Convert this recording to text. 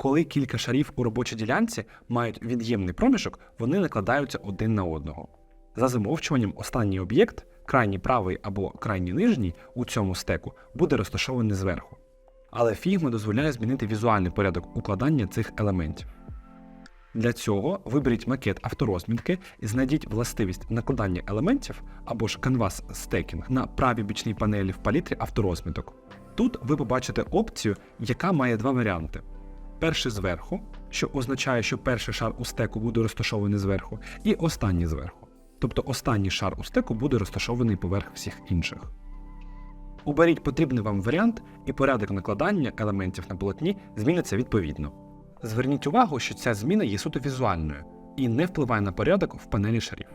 Коли кілька шарів у робочій ділянці мають від'ємний проміжок, вони накладаються один на одного. За замовчуванням, останній об'єкт, крайній правий або крайній нижній у цьому стеку, буде розташований зверху. Але Figma дозволяє змінити візуальний порядок укладання цих елементів. Для цього виберіть макет авторозмітки і знайдіть властивість накладання елементів або ж Canvas Stacking на правій бічній панелі в палітрі авторозміток. Тут ви побачите опцію, яка має два варіанти: перший зверху, що означає, що перший шар у стеку буде розташований зверху, і останній зверху. Тобто останній шар у стеку буде розташований поверх всіх інших. Оберіть потрібний вам варіант, і порядок накладання елементів на полотні зміниться відповідно. Зверніть увагу, що ця зміна є суто візуальною і не впливає на порядок в панелі шарів.